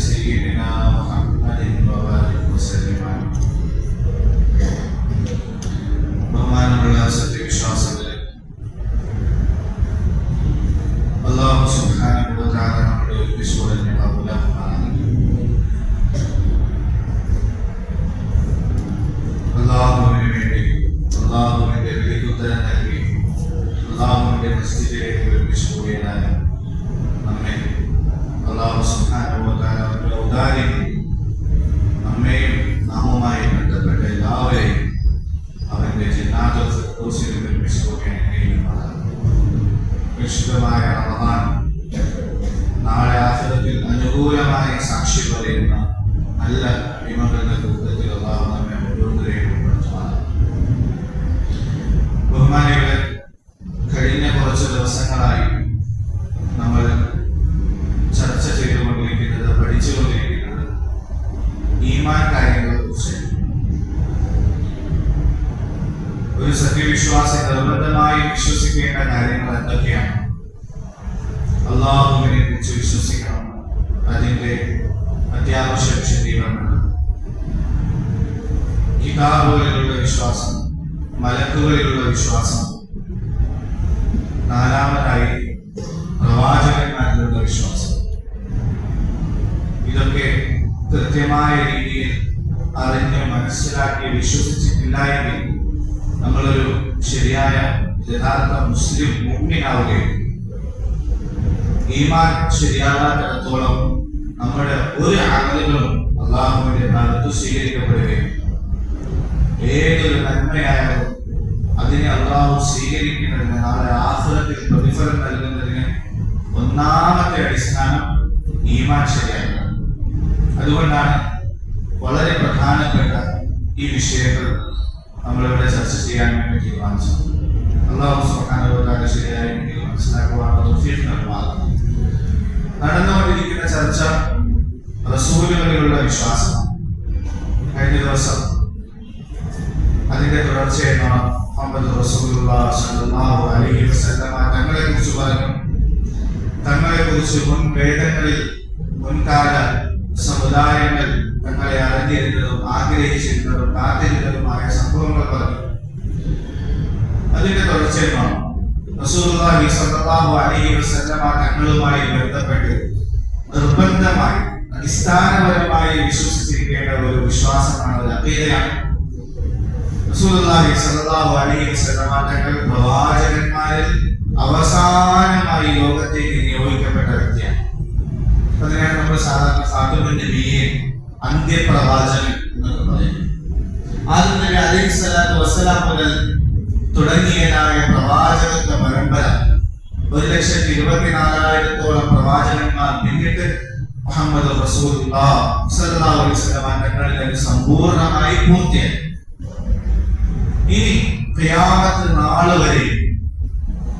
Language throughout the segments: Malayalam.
see you now. ബഹുമാനികളെ സ്വീകരിക്കപ്പെടുകയും ഏതൊരു നന്മയായാലും അതിനെ അള്ളാഹു സ്വീകരിക്കുന്നതിന് നാളെ ആഹ്ലത്തിൽ പ്രതിഫലം നൽകുന്നതിന് ഒന്നാമത്തെ അടിസ്ഥാനം ഈമാൻ ശരിയാണ്. അതുകൊണ്ടാണ് വളരെ പ്രധാനപ്പെട്ട ഈ വിഷയങ്ങൾ നമ്മളിവിടെ ചർച്ച ചെയ്യാൻ വേണ്ടി തീരുമാനിച്ചത് അള്ളാഹു സുബ്ഹാനഹു ശരിയായി മനസ്സിലാക്കുവാനുള്ള നടന്നുകൊണ്ടിരിക്കുന്ന ചർച്ച റസൂലുകളിലുള്ള വിശ്വാസമാണ്. കഴിഞ്ഞ ദിവസം അതിന്റെ തുടർച്ചയെന്നോണം മുഹമ്മദ് സ്വല്ലല്ലാഹു അലൈഹി വസല്ലമ തങ്ങളെ കുറിച്ച് പറഞ്ഞു. തങ്ങളെ കുറിച്ച് മുൻ വേദങ്ങളിൽ മുൻകാല സമുദായങ്ങൾ തങ്ങളെ അറിഞ്ഞിരുന്നതും ആഗ്രഹിച്ചിരുന്നതും കാത്തിരുന്നതുമായ സംഭവങ്ങൾ പറഞ്ഞു. അതിന്റെ തുടർച്ചയെന്നോണം റസൂലുള്ളാഹി സ്വല്ലല്ലാഹു അലൈഹി വസല്ലമ തങ്ങളുമായി ബന്ധപ്പെട്ട് നിർബന്ധമായി അടിസ്ഥാനപരമായി വിശ്വസിച്ചിരിക്കേണ്ട ഒരു വിശ്വാസമാണ് ഒരു വസല്ലമ തങ്ങൾ പ്രവാചകന്മാരിൽ അവസാനമായി ലോകത്തേക്ക് നിയോഗിക്കപ്പെട്ട വ്യക്തിയാണ്. അതിനാണ് നമ്മൾ സാധാരണ ഫാത്തിമിന്റെ ബിയെ അന്ത്യപ്രവാചകൻ എന്നൊക്കെ പറയുന്നത് ആദ്യം നബി അലൈഹി സ്വലാത്തു വസ്സലാം മുതൽ തുടങ്ങിയതായ പ്രവാചകത്വ പരമ്പര ഒരു ലക്ഷത്തി ഇരുപത്തിനാലായിരത്തോളം പ്രവാചകന്മാർ പിന്നിട്ട് മുഹമ്മദ് തങ്ങളിൽ അത് സമ്പൂർണമായി പൂർത്തിയായി ഇനി ഖിയാമത്ത് നാൾ വരെ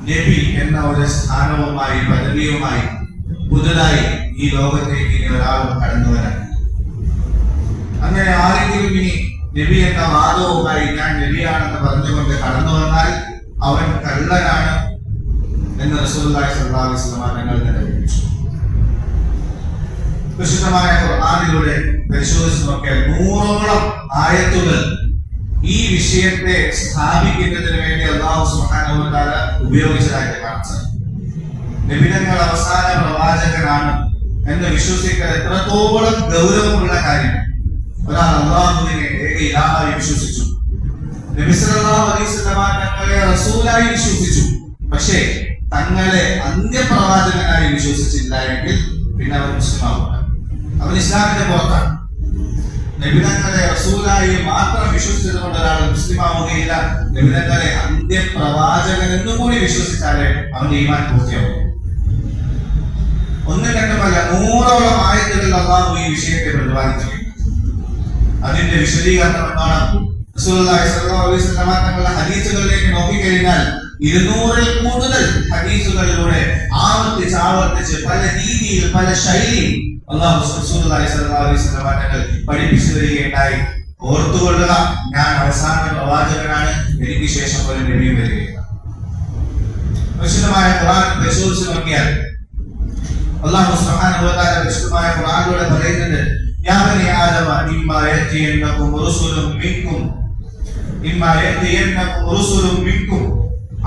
നബി എന്ന ഒരു സ്ഥാനവുമായി പദവിയുമായി പുതുതായി ഈ ലോകത്തേക്ക് ഇനി ഒരാളും കടന്നു വരാൻ അങ്ങനെ ആരെങ്കിലും ഇനി നബി എന്ന വാദവുമായി ഞാൻ നബിയാണെന്ന് പറഞ്ഞുകൊണ്ട് കടന്നു വന്നാൽ അവൻ കള്ളനാണ് എന്ന് വസല്ലം തങ്ങൾ നിലവിളിച്ചു വിശുദ്ധമായ ഖുർആനിലൂടെ പരിശോധിച്ച് നോക്കിയാൽ നൂറോളം ആയത്തുകൾ ഈ വിഷയത്തെ സ്ഥാപിക്കുന്നതിന് വേണ്ടി അള്ളാഹു തആല ഉപയോഗിച്ചതായിട്ട് കാണിച്ചത് നബിതങ്ങൾ അവസാന പ്രവാചകനാണ് എന്ന് വിശ്വസിക്കാൻ എത്രത്തോളം ഗൗരവമുള്ള കാര്യം. ഒരാൾ അള്ളാഹുവിനെ ഏക ഇലാഹായി വിശ്വസിച്ചു. റസൂലായി വിശ്വസിച്ചു. പക്ഷേ തങ്ങളെ അന്ത്യപ്രവാചകനായി വിശ്വസിച്ചില്ല എങ്കിൽ പിന്നെ അവർ മുസ്ലിം ആവില്ല അവൻ ഇസ്ലാമിന്റെ പുറത്താണ്. നബിതങ്ങളെ റസൂലായി മാത്രം വിശ്വസിച്ചതുകൊണ്ട് ഒരാൾ മുസ്ലിം ആവുകയില്ല നബിതങ്ങളെ അന്ത്യപ്രവാചകൻ എന്നും കൂടി വിശ്വസിച്ചാലേ അവന്റെ ഈമാൻ പൂർത്തിയാവും. ഒന്നും രണ്ടുമല്ല നൂറോളം ആയത്തുകളിൽ അള്ളാഹു ഈ വിഷയത്തെ പ്രതിപാദിച്ചിട്ടുണ്ട്. അതിന്റെ വിശദീകരണം എന്താണ്? തങ്ങളുടെ ഹദീസുകളിലേക്ക് നോക്കിക്കഴിഞ്ഞാൽ ഇരുന്നൂറിൽ കൂടുതൽ ഹദീസുകളിലൂടെ ആവർത്തിച്ച് ആവർത്തിച്ച് പല രീതിയിൽ പല ശൈലിയിൽ അള്ളാഹു തങ്ങൾ പഠിപ്പിച്ചു തരികയുണ്ടായി. ഓർത്തുകൊള്ളുക ഞാൻ അവസാന പ്രവാചകനാണ്. എനിക്ക് ശേഷം ഒരു നബിയും വരികയില്ല. വിശുദ്ധമായ ഖുർആൻ പരിശോധിച്ച് നോക്കിയാൽ അല്ലാഹു സുബ്ഹാനഹു വ തആല വിശുദ്ധമായ ഖുർആനിലൂടെ പറയുന്നുണ്ട് യാ ബനി ആദമ ഇമ്മാ യഅതിയന്നകും റസുലുൻ മിൻകും. ഇമ്മാ യഅതിയന്നകും മിൻകും.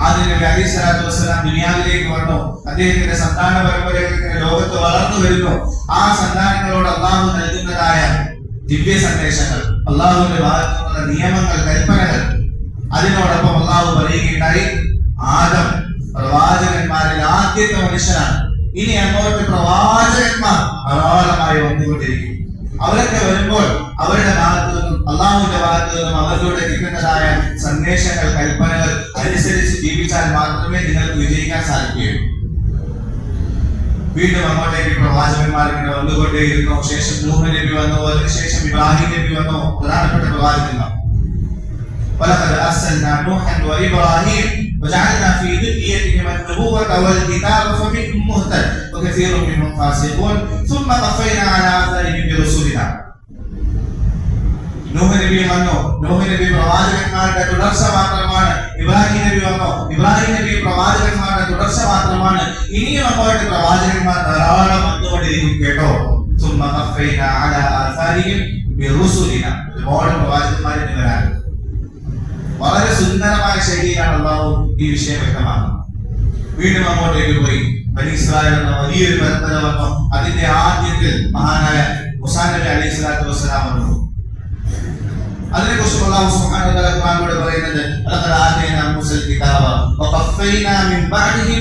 ആദ്യ അലി അലൈഹി സ്വലാത്തു വസ്സലാം ദുനിയാവിലേക്ക് വന്നു. അദ്ദേഹത്തിന്റെ സന്താന പരമ്പര ലോകത്ത് വളർന്നു വരുന്നു. ആ സന്താനങ്ങളോട് അള്ളാഹു നൽകുന്നതായ ദിവ്യ സന്ദേശങ്ങൾ അള്ളാഹുവിന്റെ ഭാഗത്തുള്ള നിയമങ്ങൾ കൽപ്പനകൾ. അതിനോടൊപ്പം അള്ളാഹു പറയുകയുണ്ടായി ആദം പ്രവാചകന്മാരിൽ ആദ്യത്തെ മനുഷ്യനാണ്. ഇനി അങ്ങോട്ട് പ്രവാചകന്മാർ ധാരാളമായി വന്നുകൊണ്ടിരിക്കും. അവരൊക്കെ വരുമ്പോൾ അവരുടെ ഭാഗത്തു നിന്നും അള്ളാഹുവിന്റെ ഭാഗത്തു നിന്നും അവരിലൂടെ കിട്ടുന്നതായ സന്ദേശങ്ങൾ കൽപ്പനകൾ അനുസരിച്ച് ജീവിച്ചാൽ മാത്രമേ നിങ്ങൾക്ക് വിജയിക്കാൻ സാധിക്കുകയുള്ളൂ. വീണ്ടും അങ്ങോട്ടേക്ക് പ്രവാചകന്മാർ ഇങ്ങനെ വന്നുകൊണ്ടേയിരുന്നു. ശേഷം മൂന്ന് നബി വന്നു അതിനുശേഷം ഇബ്രാഹിം നബി വന്നു. പ്രധാനപ്പെട്ട പ്രവാചകന്മാർ. ഇബ്രാഹിം. وجعلنا في ذريتهما النبوة والكتاب فمنهم مهتد وكثير منهم فاسقون ثم قفينا على آثارهم برسولنا നൂഹ് നബി വന്നു നൂഹ് നബി പ്രവാചകന്മാരുടെ തുടർച്ച മാത്രമാണ് ഇബ്രാഹിം നബി വന്നു ഇബ്രാഹിം നബി പ്രവാചകന്മാരുടെ തുടർച്ച മാത്രമാണ് ഇനിയും അങ്ങോട്ട് പ്രവാചകന്മാർ ധാരാളം വന്നുകൊണ്ടിരിക്കും കേട്ടോ ثم قفينا على آثارهم برسلنا ഒരുപാട് പ്രവാചകന്മാർ ഇനി വരാൻ വളരെ സുന്ദരമായ ശൈലിയിലാണ് അള്ളാഹു ഈ വിഷയം വ്യക്തമാക്കുന്നത്. വീണ്ടും അങ്ങോട്ടേക്ക് പോയി. ബനി ഇസ്രായേൽ എന്ന വലിയൊരു പരമ്പര വന്നു അതിന്റെ ആദ്യത്തിൽ മഹാനായ മുസാ നബി അലൈഹി സ്വലാത്തു വസ്സലാം വന്നു. തആല കിതാബ മിൻ ബഅദിഹി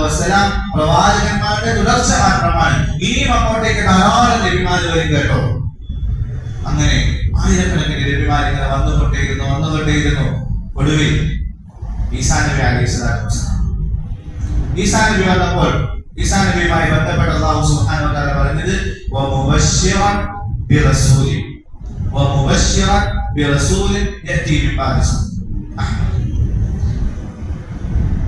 വസ്സലാം ഇനിയും അങ്ങോട്ടേക്ക് ധാരാളം നബിമാർ വരും കേട്ടോ. അങ്ങനെ ആയിരക്കണക്കിന് വന്നു ഇങ്ങനെ വന്നുകൊണ്ടേയിരുന്നു വന്നുകൊണ്ടേയിരുന്നു. ഒടുവിൽ ഈസാ നബി വസ്സലാം. ഈസാ വന്നപ്പോൾ ഈസാ ബന്ധപ്പെട്ട വ തആല പറഞ്ഞത് ബിറസൂലി ബിറസൂലിൻ. വമുബശ്ശിറൻ ബിറസൂലിൻ യഅതി മിൻ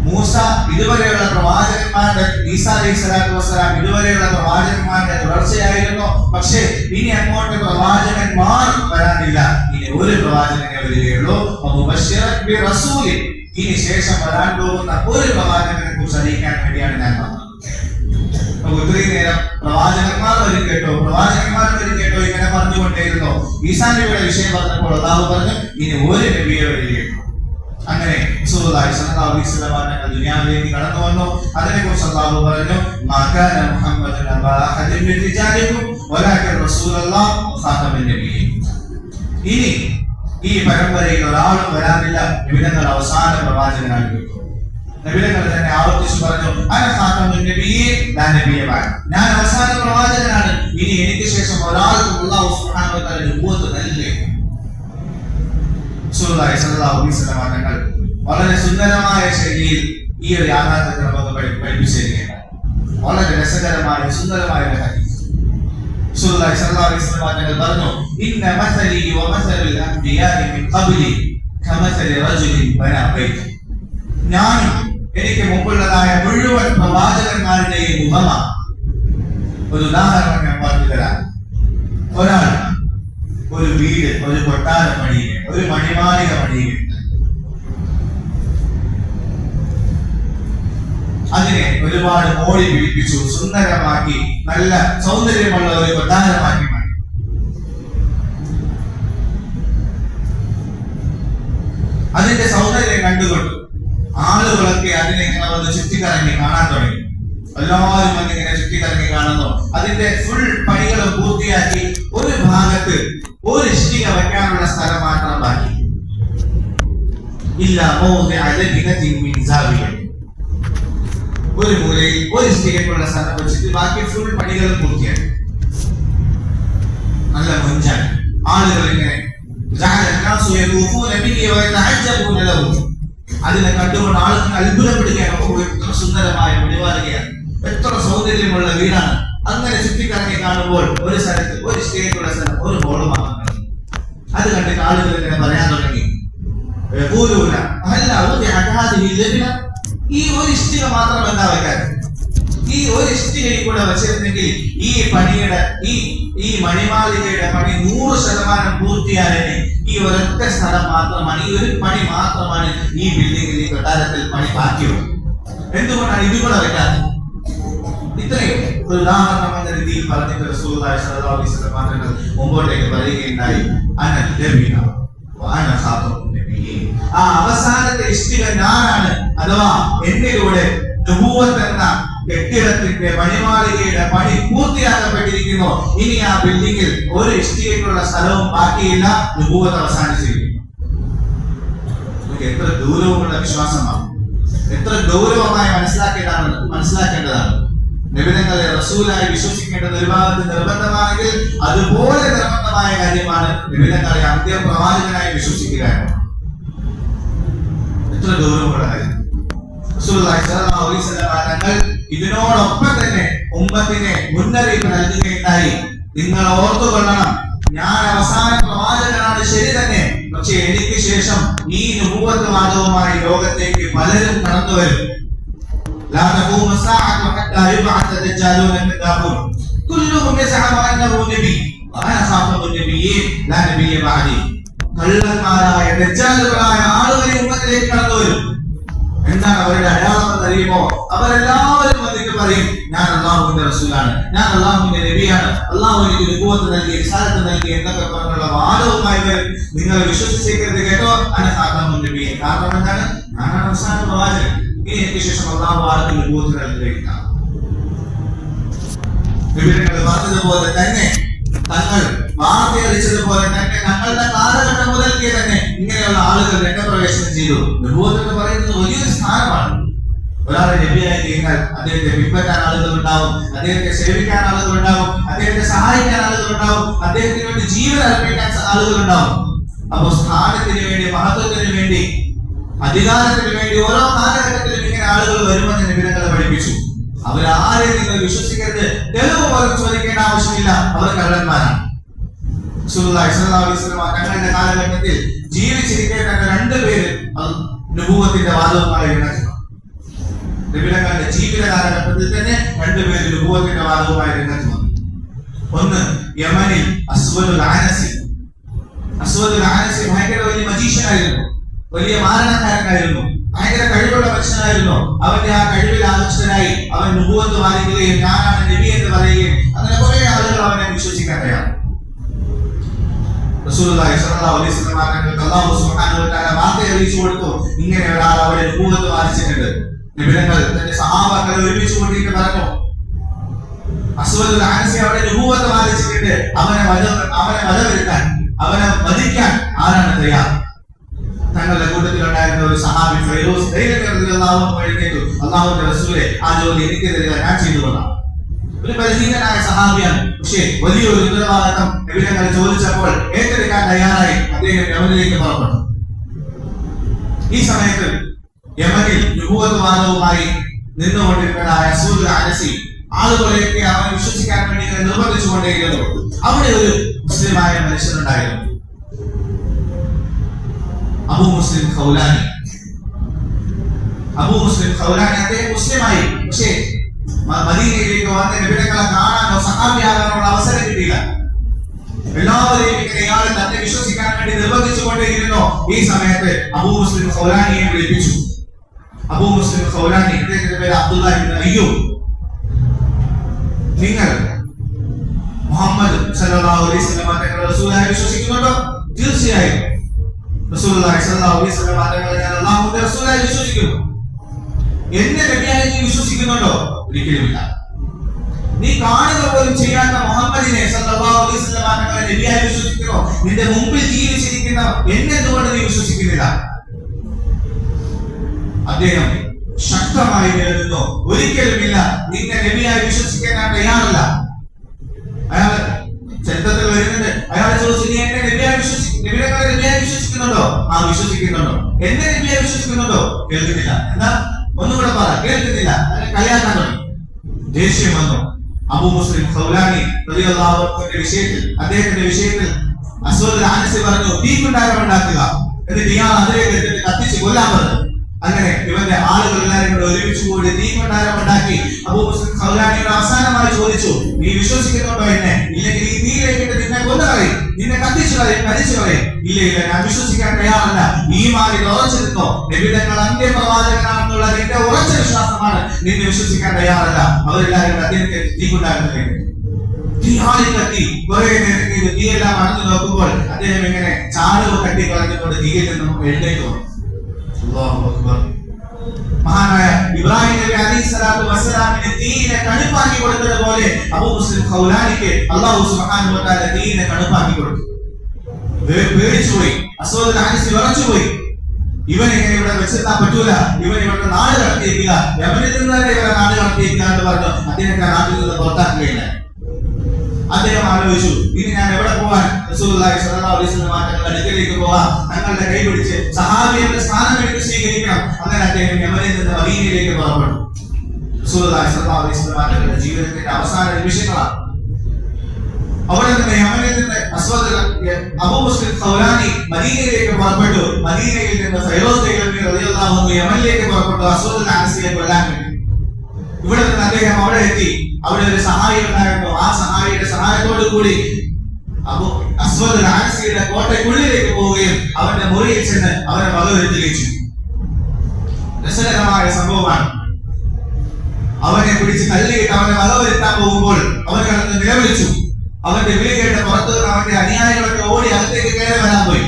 മൂസ ഇതുവരെയുള്ള പ്രവാചകന്മാരുടെ ഈസാ അലൈഹി സ്വലാത്തു വസ്സലാം ഇതുവരെയുള്ള പ്രവാചകന്മാരുടെ തുടർച്ചയായിരുന്നു. പക്ഷേ ഇനി അങ്ങോട്ട് പ്രവാചകന്മാർ വരാനില്ല. ഇനി ഒരു പ്രവാചകനെ വരികയുള്ളൂ ഇനി ശേഷം വരാൻ പോകുന്ന ഒരു പ്രവാചകനെ കുറിച്ച് അറിയിക്കാൻ വേണ്ടിയാണ് ഞാൻ പറഞ്ഞത് അപ്പൊ ഇത്രയും നേരം പ്രവാചകന്മാർ വരും കേട്ടോ. പ്രവാചകന്മാർ വരും കേട്ടോ ഇങ്ങനെ പറഞ്ഞുകൊണ്ടേയിരുന്നു. ഈസാ നബിയുടെ വിഷയം പറഞ്ഞപ്പോൾ അള്ളാഹു പറഞ്ഞു ഇനി ഒരു നബിയെ വരികയുള്ളൂ. അങ്ങനെ വസല്ലം തങ്ങൾ ദുനിയാവിലേക്ക് കടന്നു വന്നു. അതിനെക്കുറിച്ച് അള്ളാഹു പറഞ്ഞു മകാന മുഹമ്മദ് ഇനി ഈ പരമ്പരയിൽ ഒരാളും വരാനില്ല നബിതങ്ങൾ അവസാന പ്രവാചകനാണ് നബിതങ്ങൾ തന്നെ ആവർത്തിച്ചു പറഞ്ഞു ഞാൻ അവസാന പ്രവാചകനാണ്. ഇനി എനിക്ക് ശേഷം ഒരാൾക്കും അല്ലാഹു സുബ്ഹാനഹു വ തആല നുബുവത്ത് തങ്ങൾ വളരെ സുന്ദരമായ ശൈലിയിൽ ഈ ഒരു യാഥാർത്ഥ്യത്തെ നമുക്ക് പഠി- പഠിപ്പിച്ചു വളരെ രസകരമായ സുന്ദരമായ ഒരു ഹദീസ് റസൂലുള്ളാഹി അലൈഹി വസല്ലം തങ്ങൾ പറഞ്ഞു ഇന്ന മസലി വ മസലുൽ അംബിയാഇ മിൻ ഖബ്ലി കമസലി റജുലിൻ ബനാ ബൈത്ത്. ഞാൻ എനിക്ക് മുമ്പുള്ളതായ മുഴുവൻ പ്രവാചകന്മാരുടെയും ഉപമ ഒരു ഉദാഹരണം ഞാൻ പറഞ്ഞു തരാം. ഒരാൾ ഒരു വീട് ഒരു കൊട്ടാരം പണിയുകയും ഒരു മണിമാളിക പണിയുകയും. അതിനെ ഒരുപാട് മോടി പിടിപ്പിച്ചു സുന്ദരമാക്കി നല്ല സൗന്ദര്യമുള്ള ഒരു കൊട്ടാരമാക്കി മാറ്റി. അതിന്റെ സൗന്ദര്യം കണ്ടുകൊണ്ട് ആളുകളൊക്കെ അതിനെ ഇങ്ങനെ വന്ന് ചുറ്റിക്കറങ്ങി കാണാൻ തുടങ്ങി. എല്ലാവരും വന്ന് ഇങ്ങനെ ചുറ്റിക്കറങ്ങി കാണുന്നു. അതിന്റെ ഫുൾ പണികളും പൂർത്തിയാക്കി ഒരു ഭാഗത്ത് പോരിഷ്ടിക വെക്കാനുള്ള സ്ഥലം മാത്രം ബാക്കി ഇല്ല ഒരു മൂലയിൽ ഒരു സ്ത്രീക്കുള്ള സ്ഥലം വെച്ചിട്ട് ബാക്കി ഫുൾ പണികൾ പൂർത്തിയായി നല്ല മുഞ്ചാൻ ആളുകൾ ഇങ്ങനെ അതിനെ കണ്ടുകൊണ്ട് ആളുകൾ അത്ഭുതപ്പെടുകയാണ് എത്ര സുന്ദരമായ പരിപാടിയാണ് എത്ര സൗന്ദര്യമുള്ള വീടാണ് അങ്ങനെ ചുറ്റിക്കറങ്ങി കാണുമ്പോൾ ഒരു സ്ഥലത്ത് ഒരു സ്റ്റേജുള്ള സ്ഥലം ഒരു ഹോളും അത് കണ്ടിട്ട് ആളുകൾ ഇങ്ങനെ പറയാൻ തുടങ്ങി. ഈ ഒരു ഇഷ്ടിക മാത്രം എന്താ വെക്കാൻ. ഈ ഒരു ഇഷ്ടികയിൽ കൂടെ വെച്ചിരുന്നെങ്കിൽ ഈ പണിയുടെ ഈ ഈ മണിമാളികയുടെ പണി നൂറ് ശതമാനം പൂർത്തിയായതിനെ ഈ ഒരൊറ്റ സ്ഥലം മാത്രമാണ് ഈ ഒരു പണി മാത്രമാണ് ഈ ബിൽഡിംഗിൽ ഈ കൊട്ടാരത്തിൽ പണി ബാക്കിയുള്ളത്. എന്തുകൊണ്ടാണ് ഇതുകൂടെ വെക്കാത്തത് ഇത്രയും ഒരു ഉദാഹരണം എന്ന രീതിയിൽ പറഞ്ഞിട്ട് റസൂലുള്ളാഹി സ്വല്ലല്ലാഹു അലൈഹി വസല്ലം മാത്രങ്ങൾ മുമ്പോട്ടേക്ക് പറയുകയുണ്ടായി അന നബിന വഅന ഖാതമുൻ നബിയീൻ. ആ അവസാനത്തെ ഇഷ്ടിക ഞാനാണ് അഥവാ എന്നിലൂടെ നുബുവത്ത് എന്ന കെട്ടിടത്തിന്റെ പണിമാളികയുടെ പണി പൂർത്തിയാക്കപ്പെട്ടിരിക്കുന്നു. ഇനി ആ ബിൽഡിങ്ങിൽ ഒരു ഇഷ്ടികയ്ക്കുള്ള സ്ഥലവും ബാക്കിയില്ല. നുബുവത്ത് അവസാനിച്ചിരിക്കുന്നു. എത്ര ദൂരവുമുള്ള വിശ്വാസമാണ്. എത്ര ഗൗരവമായി മനസ്സിലാക്കേണ്ടതാണ് മനസ്സിലാക്കേണ്ടതാണ്. നിബിധങ്ങളെ റസൂലായി വിശ്വസിക്കേണ്ടത് ഒരു ഭാഗത്ത് നിർബന്ധമാണെങ്കിൽ അതുപോലെ നിർബന്ധമായ കാര്യമാണ് നിബിധങ്ങളെ അന്ത്യ പ്രവാചകനായി വിശ്വസിക്കുക. എത്ര ഗൗരവമുള്ള കാര്യം. തങ്ങൾ ഇതിനോടൊപ്പം തന്നെ ഉമ്മത്തിനെ മുന്നറിയിപ്പ് നൽകുകയുണ്ടായി. നിങ്ങൾ ഓർത്തുകൊള്ളണം ഞാൻ അവസാന പ്രവാചകനാണ് ശരി തന്നെ. പക്ഷെ എനിക്ക് ശേഷം ഈ നുബുവത്ത് വാദവുമായി ലോകത്തേക്ക് പലരും കടന്നു വരും لا تقوم الساعة حتى يبعث الدجالون كذابون كلهم يزعم أنه نبي وأنا خاتم النبيين لا نبي بعدي കള്ളന്മാരായ ദജ്ജാലുകളായ ആളുകൾ ഈ ഉമ്മത്തിലേക്ക് കടന്നു വരും എന്താണ് അവരുടെ അടയാളം എന്നറിയുമോ അവരെല്ലാവരും വന്നിട്ട് പറയും ഞാൻ അള്ളാഹുവിന്റെ റസൂലാണ് ഞാൻ അള്ളാഹുവിന്റെ നബിയാണ് അള്ളാഹു എനിക്ക് നുബുവത്ത് നൽകി റിസാലത്ത് നൽകി എന്നൊക്കെ പറഞ്ഞുള്ള വാദവുമായി വരും നിങ്ങൾ വിശ്വസിച്ചേക്കരുത് കേട്ടോ അനഹാത്തമുൻ നബിയെ കാരണം എന്താണ് ഞാനാണ് അവസാന പ്രവാചകൻ ഇനി എനിക്ക് ശേഷം ഒന്നാം ആർക്കും നുബുവത്ത് നൽകുകയില്ല വിവരങ്ങൾ പറഞ്ഞതുപോലെ തന്നെ തങ്ങൾ വാർത്ത അറിയിച്ചതുപോലെ തന്നെ തങ്ങളുടെ കാലഘട്ടം മുതൽക്കേ തന്നെ ഇങ്ങനെയുള്ള ആളുകൾ രംഗപ്രവേശനം ചെയ്തു. നുബുവത്ത് എന്ന് പറയുന്നത് വലിയൊരു സ്ഥാനമാണ്. ഒരാളെ ലഭ്യമായി കഴിഞ്ഞാൽ അദ്ദേഹത്തെ പിൻപറ്റാൻ ആളുകൾ ഉണ്ടാവും അദ്ദേഹത്തെ സേവിക്കാൻ ആളുകൾ ഉണ്ടാവും അദ്ദേഹത്തെ സഹായിക്കാൻ ആളുകൾ ഉണ്ടാവും അദ്ദേഹത്തിന് വേണ്ടി ജീവൻ അർപ്പിക്കാൻ ആളുകൾ ഉണ്ടാവും. അപ്പൊ സ്ഥാനത്തിന് വേണ്ടി മഹത്വത്തിന് വേണ്ടി അധികാരത്തിന് വേണ്ടി ഓരോ കാലഘട്ടത്തിലും ഇങ്ങനെ ആളുകൾ വരുമെന്ന് നിബിധങ്ങളെ പഠിപ്പിച്ചു. അവരാരെ നിങ്ങൾ വിശ്വസിക്കരുത്. തെളിവ് പോലും ചോദിക്കേണ്ട ആവശ്യമില്ല. അവർ കള്ളന്മാരാണ്. തങ്ങളുടെ കാലഘട്ടത്തിൽ ജീവിച്ചിരിക്കെ തന്നെ രണ്ടുപേര് നുബുവത്തിന്റെ വാദവുമായി രംഗത്ത് നബിതങ്ങളുടെ ജീവിത കാലഘട്ടത്തിൽ തന്നെ രണ്ടുപേര് നുബുവത്തിന്റെ വാദവുമായി രംഗത്ത് ഒന്ന് യമനിൽ അസ്വദുൽ ആനസി അസ്വദുൽ ആനസി ഭയങ്കര വലിയ മജീഷ്യനായിരുന്നു വലിയ മാരണക്കാരനായിരുന്നു. ഭയങ്കര കഴിവുള്ള മനുഷ്യനായിരുന്നു. അവന്റെ ആ കഴിവിൽ ആകർഷകനായി അവൻ നുബുവത്ത് വാദിക്കുകയും ഞാനാണ് നബി എന്ന് പറയുകയും അങ്ങനെ കുറെ ആളുകൾ അവനെ വിശ്വസിക്കാൻ തആല വാർത്ത അറിയിച്ചു കൊടുത്തു. ഇങ്ങനെ ഒരാൾ അവിടെ ഭൂമത്ത് വാദിച്ചിട്ടുണ്ട് നിബിധങ്ങൾ തന്റെ സഹാബാക്കളെ ഒരുമിച്ച് കൂട്ടിയിട്ട് പറഞ്ഞു. അസ്വദുൽ ആനസി അവിടെ നുബുവത്ത് വാദിച്ചിട്ടുണ്ട് അവനെ വധ അവനെ വധവരുത്താൻ അവനെ വധിക്കാൻ ആരാണ് തയ്യാർ തങ്ങളുടെ കൂട്ടത്തിലുണ്ടായിരുന്ന ഒരു സഹാബി ഫൈലോസ് ധൈര്യം അള്ളാഹു എഴുന്നേറ്റു. അള്ളാഹുന്റെ റസൂലെ ആ ജോലി എനിക്ക് തരിക ഞാൻ ചെയ്തുകൊള്ളാം ഒരു പരിശീലനായ സഹാബിയാണ്. പക്ഷേ വലിയൊരു ഉത്തരവാദിത്തം എവിടെ ചോദിച്ചപ്പോൾ ഏറ്റെടുക്കാൻ തയ്യാറായി അദ്ദേഹം യമനിലേക്ക് പുറപ്പെട്ടു. ഈ സമയത്ത് യമനിൽ യുവത്വവാദവുമായി നിന്നുകൊണ്ടിരുന്ന അസൂദ് അനസി ആളുകളെയൊക്കെ അവൻ വിശ്വസിക്കാൻ വേണ്ടി നിർബന്ധിച്ചുകൊണ്ടേയിരുന്നു. അവിടെ ഒരു മുസ്ലിമായ മനുഷ്യനുണ്ടായിരുന്നു. അബു മുസ്ലിം ഖൗലാനി. അബു മുസ്ലിം ഖൗലാനി അദ്ദേഹം മുസ്ലിമായി. പക്ഷേ മദീനയിലേക്ക് വന്ന നബിതങ്ങളെ കാണാനോ സഹാബിയാകാനോ അവസരം കിട്ടിയില്ല. എല്ലാവരെയും ഇയാൾ തന്നെ വിശ്വസിക്കാൻ വേണ്ടി നിർബന്ധിച്ചുകൊണ്ടേയിരുന്നു ഈ സമയത്ത് അബൂ മുസ്ലിം ഖൗലാനിയെ വിളിപ്പിച്ചു. അബൂ മുസ്ലിം ഖൗലാനി ഇദ്ദേഹത്തിന്റെ പേര് അബ്ദുല്ലാഹി ഇബ്നു അയ്യൂബ്. നിങ്ങൾ മുഹമ്മദ് സല്ലല്ലാഹു അലൈഹി വസല്ലം തങ്ങളുടെ റസൂലായി വിശ്വസിക്കുന്നുണ്ടോ? തീർച്ചയായും. വിശ്വസിക്കുന്നു. എന്റെ നബിയായി നീ വിശ്വസിക്കുന്നുണ്ടോ? ഒരിക്കലുമില്ല. നീ കാണുക പോലും ചെയ്യാത്ത മുഹമ്മദിനെ തങ്ങളെ നബിയായി വിശ്വസിക്കുന്നു. നിന്റെ മുമ്പിൽ ജീവിച്ചിരിക്കുന്ന എന്നെന്തുകൊണ്ട് നീ വിശ്വസിക്കുന്നില്ല? അദ്ദേഹം ശക്തമായി നിലനിന്നു. ഒരിക്കലുമില്ല. നിന്നെ നബിയായി വിശ്വസിക്കാൻ ഞാൻ തയ്യാറല്ല. അയാൾ ചരിത്രത്തിൽ വരുന്നുണ്ട് അയാൾ ചോദിച്ചു നീ എന്നെ നബിയായി രമ്യായി വിശ്വസിക്കുന്നുണ്ടോ? ആ വിശ്വസിക്കുന്നുണ്ടോ? എന്നെ രമ്യായി വിശ്വസിക്കുന്നുണ്ടോ? കേൾക്കുന്നില്ല. എന്താ? ഒന്നുകൂടെ പറ. കേൾക്കുന്നില്ല. കളിയാക്കാൻ തുടങ്ങി. ദേഷ്യം വന്നു. അബു മുസ്ലിം സൗലാനി പ്രതികളുടെ വിഷയത്തിൽ അദ്ദേഹത്തിന്റെ വിഷയത്തിൽ അസ്വദ് ആനസി പറഞ്ഞു തീക്കുണ്ടാരം ഉണ്ടാക്കുക. എന്നിട്ട് ഇയാൾ അതിലേക്ക് കത്തിച്ച് കൊല്ലാൻ പറഞ്ഞു. അങ്ങനെ ഇവന്റെ ആളുകൾ എല്ലാവരും കൂടെ ഒരുമിച്ച് കൂടി തീക്കുണ്ടാരം ഉണ്ടാക്കി. അബു മുസ്ലിം സൗലാനിയുടെ അവസാനമായി ചോദിച്ചു നീ വിശ്വസിക്കുന്നുണ്ടോ എന്നെ? ഇല്ലെങ്കിൽ ഈ കഴിഞ്ഞിട്ട് നിന്നെ കൊന്നുകളയും. നിന്നെ കത്തിച്ചു കളയും ഇല്ല ഇല്ല ഞാൻ വിശ്വസിക്കാൻ തയ്യാറല്ല. ഈ മാറി ഉറച്ചിരുന്നോ എവിടങ്ങൾ അന്ത്യപ്രവാചകനാണെന്നുള്ള നിന്റെ ഉറച്ച വിശ്വാസമാണ് നിന്നെ വിശ്വസിക്കാൻ തയ്യാറല്ല. അവരെല്ലാവരും അദ്ദേഹത്തെ തീക്കുണ്ടാക്കുന്നത് തീയാളി കത്തി. കുറെ നേരം ഇത് തീയെല്ലാം അണഞ്ഞു നോക്കുമ്പോൾ അദ്ദേഹം ഇങ്ങനെ ചാടുക കട്ടി കളഞ്ഞുകൊണ്ട് തീയിൽ നിന്നും എഴുന്നേറ്റ് പോകും. അക്ബർ. മഹാനായ ഇബ്രാഹിം നബി അലൈഹി സ്വലാത്തു വസ്സലാമിന് തീയിനെ കടുപ്പാക്കി കൊടുത്തതുപോലെ അബൂ മുസ്ലിം അല്ലാഹു സുബ്ഹാനഹു വ തആല തീയിനെ കടുപ്പാക്കി കൊടുത്തു. പേടിച്ചുപോയി അസ്വദ് ഹാരിസ് വിറച്ചുപോയി ഇവൻ ഇങ്ങനെ ഇവിടെ വെച്ചിരുത്താൻ പറ്റൂല? ഇവൻ ഇവരുടെ നാട് കടത്തിയേക്കുക. യമനിൽ നിന്ന് തന്നെ ഇവരെ നാട് കടത്തിയേക്കുക എന്ന് പറഞ്ഞു അദ്ദേഹത്തെ നാട്ടിൽ നിന്ന് പുറത്താക്കുകയില്ല. അദ്ദേഹം ആലോചിച്ചു ഇനി ഞാൻ എവിടെ പോവാൻ? തങ്ങളുടെ അടുക്കലേക്ക് പോവാം തങ്ങളുടെ കൈ പിടിച്ച് സഹാബിയുടെ സ്ഥാനം എടുത്ത് സ്വീകരിക്കണം. അങ്ങനെ അദ്ദേഹം യമനിൽ നിന്ന് മദീനയിലേക്ക് പുറപ്പെട്ടു. തങ്ങളുടെ ജീവിതത്തിന്റെ അവസാന നിമിഷങ്ങളാണ്. അവിടെ നിന്ന് യമനിൽ നിന്ന് അസ്വദ് അബൂ മുസ്ലിം ഖൗലാനി മദീനയിലേക്ക് പുറപ്പെട്ടു. മദീനയിൽ നിന്ന് ഫൈറോസ് യമനിലേക്ക് പുറപ്പെട്ടു. അസ്വദ് അനസിയെ കൊല്ലാൻ വേണ്ടി. ഇവിടെ നിന്ന് അദ്ദേഹം അവിടെ എത്തി. അവിടെ ഒരു സഹായി ഉണ്ടായിരുന്നു ആ സഹായിയുടെ സഹായത്തോടു കൂടി അപ്പോ അസ്വദ് ആനസിയുടെ കോട്ടയ്ക്കുള്ളിലേക്ക് പോവുകയും അവന്റെ മുറിയിൽ ചെന്ന് അവനെ വകവരുത്തുകയും ചെയ്തു. രസകരമായ സംഭവമാണ്. അവനെ പിടിച്ച് തള്ളിയിട്ട് അവനെ വകവരുത്താൻ പോകുമ്പോൾ അവൻ കിടന്ന് നിലവിളിച്ചു. അവന്റെ വിളി കേട്ട് പുറത്തു അവന്റെ അനുയായികളൊക്കെ ഓടി അകത്തേക്ക് കയറി വരാൻ പോയി.